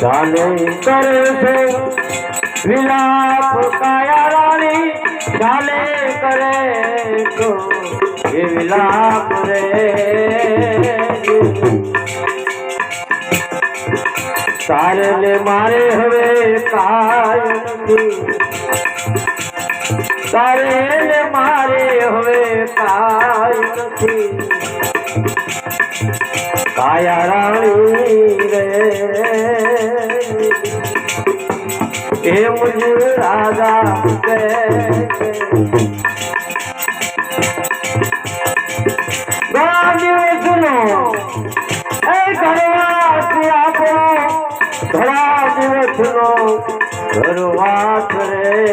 જાને કરે છે. વિલાપ કાયા રાણી ચાલે કરે તો એ વિલાપ રે. તારે ને મારે હવે કાય તારે ને મારે હવે કાય નથી. કાયા રાણી રે. એ મુજ રાજા કે ગાંધી એ ઘરવાસ આપણો ઘણા દિવસનો ઘરવાસ મને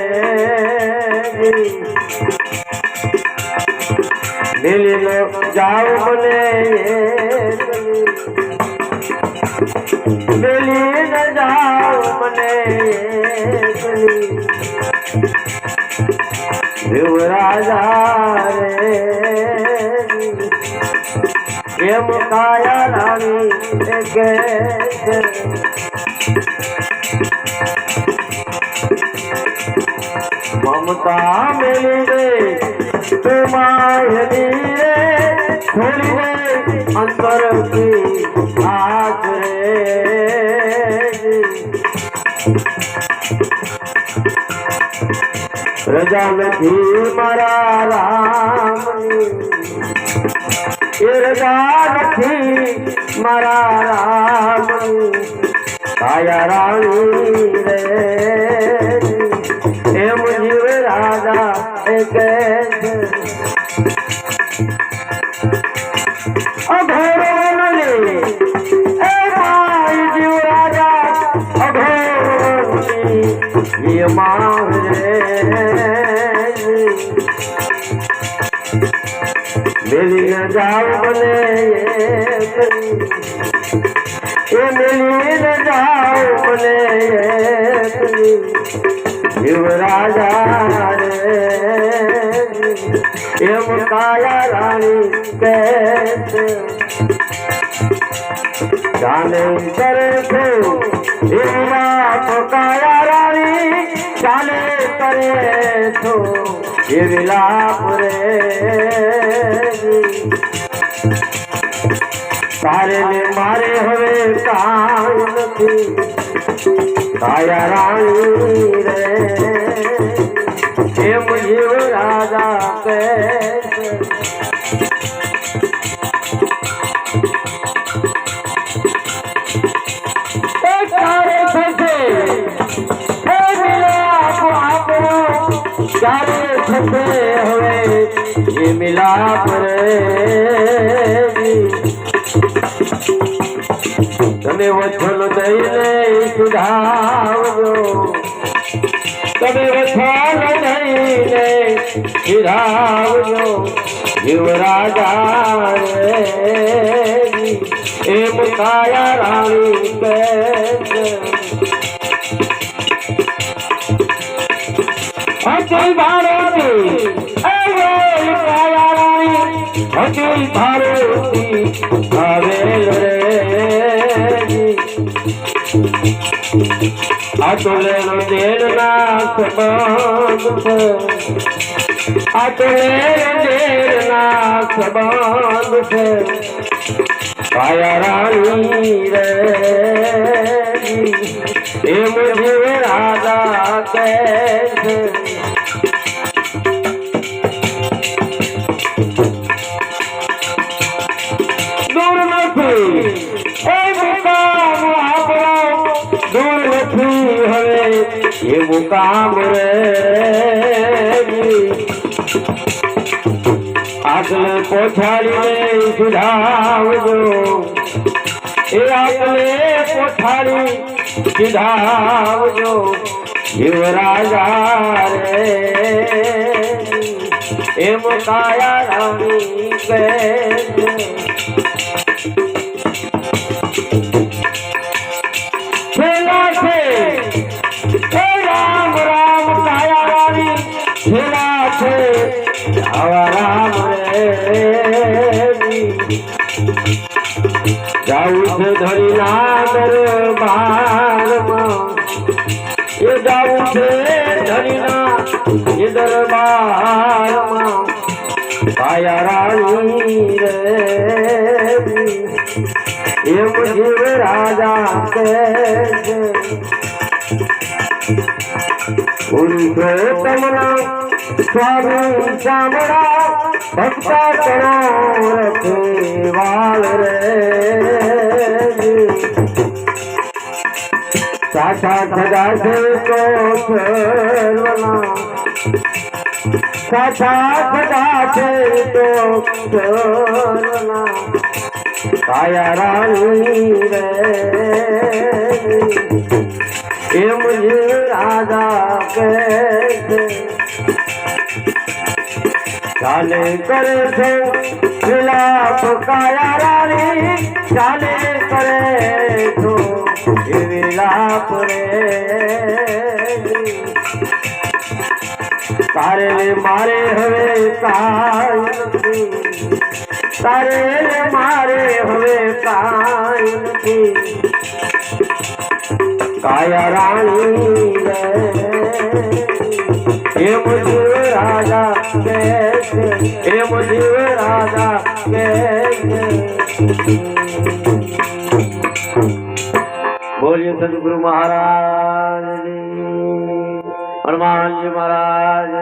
દેવ રાજા રે એમ કાયા રાણી કે મમતા મેલી રે છોડી દે અંતર કી નથી મારા રામની એ રજા નથી મારા રામ કાયા રાણી રે. એમ જીવ રાજા એ મેલી ન જાવ મને એ મેલી ન જાવ મને યુવરાજા રાજા રે એમ કાયા રાણી કે. જાને કરે છે, એવા રાણી ચાલે કરે છો. એ વિલાપ રે તારે ને મારે હવે કાંઈ નથી. કાયા રાણી રે એમ જીવ રાજા કે તમે વચન દઈને સુધાવજો તમે વચન દઈને સુધાવજો જીવ રાજા રે એમ કાયા રાણી કે ભારતી એ વેલ કાયા રાણી અચલ ભારતી આવેલ રે આ તો લેણ દેણ ના સંબંધ છે કાયા રાણી રે એમ જીવ રાજા કે હવે કામ રે આગળ પોછાડીને સુધાવજો એ આગલે પોછાડી સુધાવજો યુવરાજા રે. એમ કાયા રામી કે જાઉં છે ધરીના દરબારમાં એ જાવું છે ધરીના એ દરબારમાં. કાયા રાણી રે એમ જીવ રાજા કે છે પુરુષોત્તમના સ્વામી શામળા ભક્ત કરો રખેવાળ રે સાચા સદા છે તો સર્વના સાચા સદા છે તો સર્વના કાયા રાણી રે એમ જે રાજા ચાલે કરે છે વિલાપ કાયા રાણી, ચાલે કરે છો એ વિલાપ રે. તારે મારે હવે કાંઈ તારે મારે હવે કાંઈ કાયા રાણી એમ જીવ રાજા કે એમ જીવ રાજા કે બોલીએ સદગુરુ મહારાજ હનુમાનજી મહારાજ